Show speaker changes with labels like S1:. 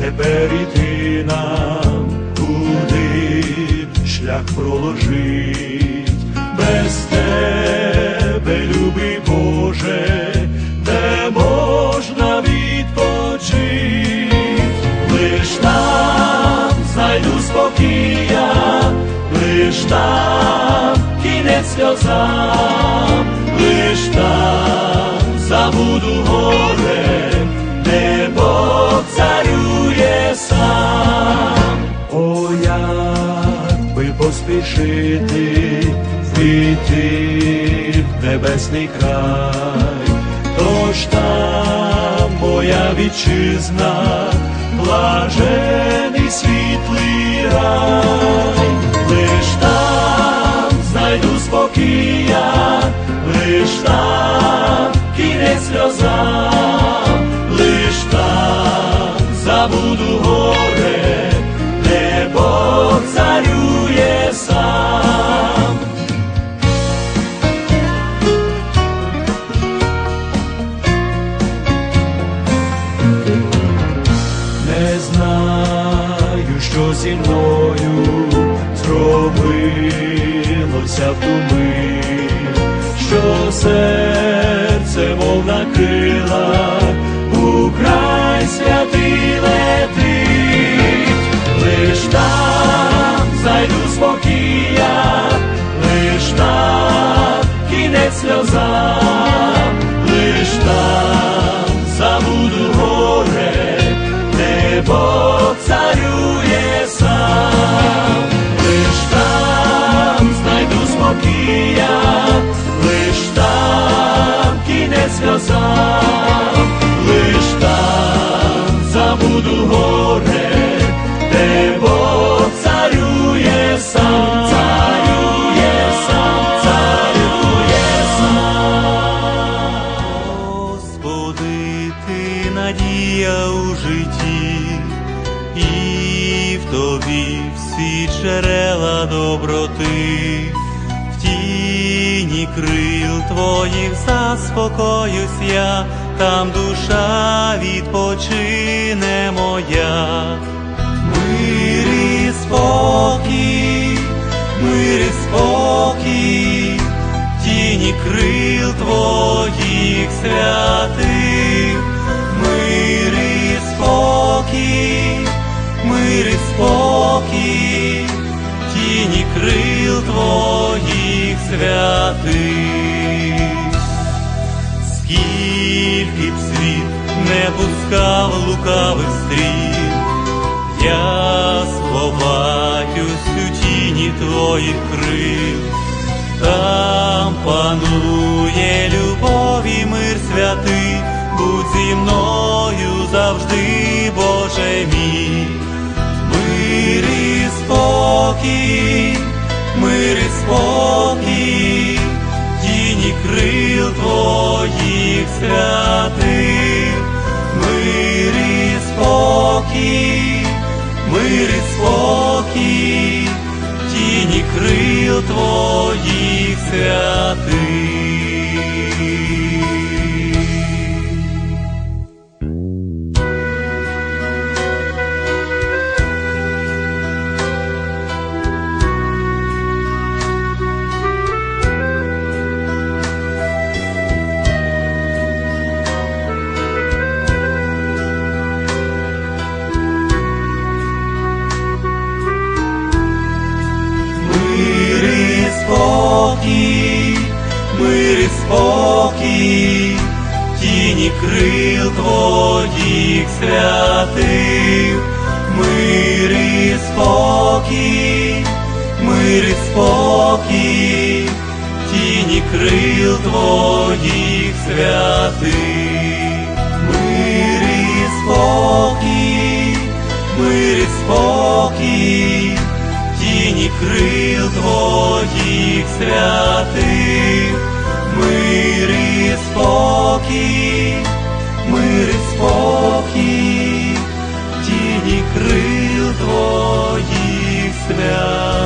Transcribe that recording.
S1: тепер іти нам, куди? Шлях проложить, без тебе, любий Боже, де можна відпочить, лиш там знайду спокія, лиш там кінець сльозам, лиш там забуду царює сам. О, як би поспішити війти в небесний край, тож там моя вітчизна, блажений світлий рай, забуду горе, небо царює сам. Не знаю, що зі мною зробилося в ту
S2: надія у житті, і в тобі всі джерела доброти, в тіні крил твоїх заспокоюсь я, там душа відпочине моя. Мир і спокій, мир і спокій, в тіні крил твоїх святих, святих. Скільки б світ не пускав лукавих стріл, я сховаюсь у тіні твоїх крил, там панує любов і мир святий, будь зі мною завжди, Боже мій, мир і спокій, мир і спокій, твоїх святих, мир і спокій, мир і спокій, тіні крил твоїх святих. Спокій, мир і спокій, тіні крил твоїх святих, мир і спокій, мир і спокій, тіні крил твоїх святих, мир і спокій, мир і спокій, Твоїх свят.